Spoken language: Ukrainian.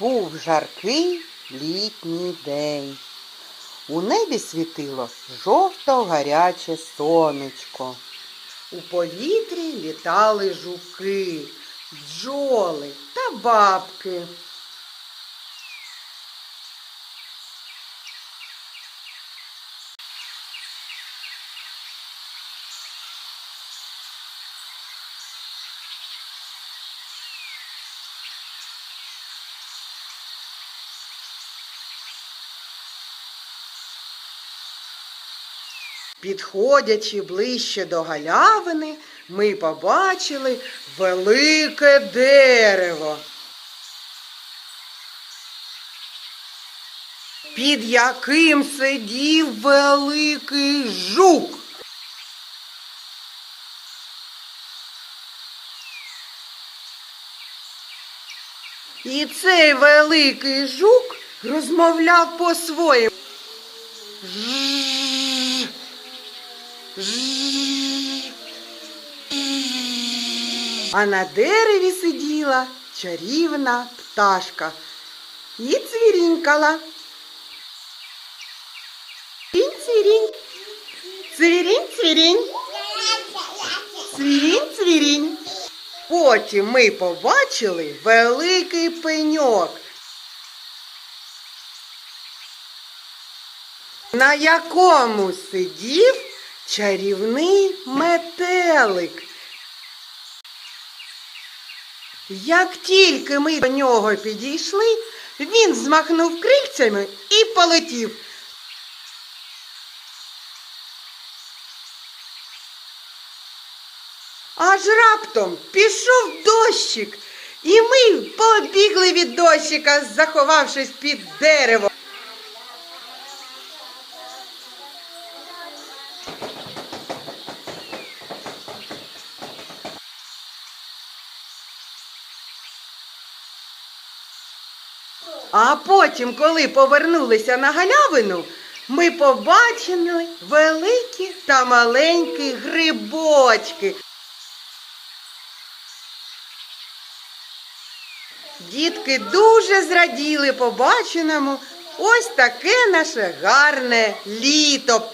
Був жаркий літній день. У небі світило жовто гаряче сонечко. У повітрі літали жуки, бджоли та бабки. Підходячи ближче до галявини, ми побачили велике дерево, під яким сидів великий жук. І цей великий жук розмовляв по-своєму. Жжж. А на дереві сиділа чарівна пташка і цвірінькала. Цвірінь, цвірінь. Цвірінь, цвірінь. Цвірінь, цвірінь. Потім ми побачили великий пеньок, на якому сидів чарівний метелик. Як тільки ми до нього підійшли, він змахнув крильцями і полетів. Аж раптом пішов дощик, і ми побігли від дощика, заховавшись під дерево. А потім, коли повернулися на галявину, ми побачили великі та маленькі грибочки. Дітки дуже зраділи побаченому ось таке наше гарне літо.